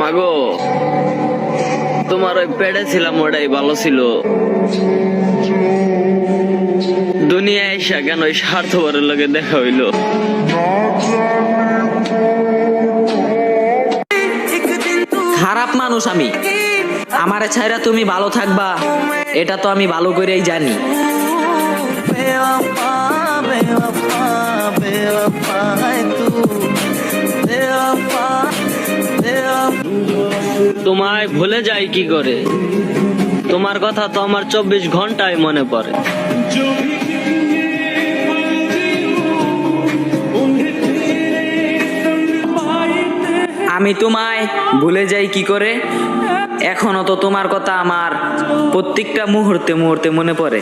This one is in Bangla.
মাগো তোমার ওই পেড়ে ছিলাম ওটাই ভালো ছিল। দুনিয়া এসা কেন ওই স্বার্থপরের লগে দেখা হইল? খারাপ মানুষ আমি। আমার ছাইরা তুমি ভালো থাকবা এটা তো আমি ভালো করেই জানি। তোমায় ভুলে যাই কি করে? তোমার কথা তো আমার চব্বিশ ঘন্টায় মনে পড়ে। আমি তোমায় ভুলে যাই কি করে? এখনও তো তোমার কথা আমার প্রত্যেকটা মুহূর্তে মুহূর্তে মনে পড়ে।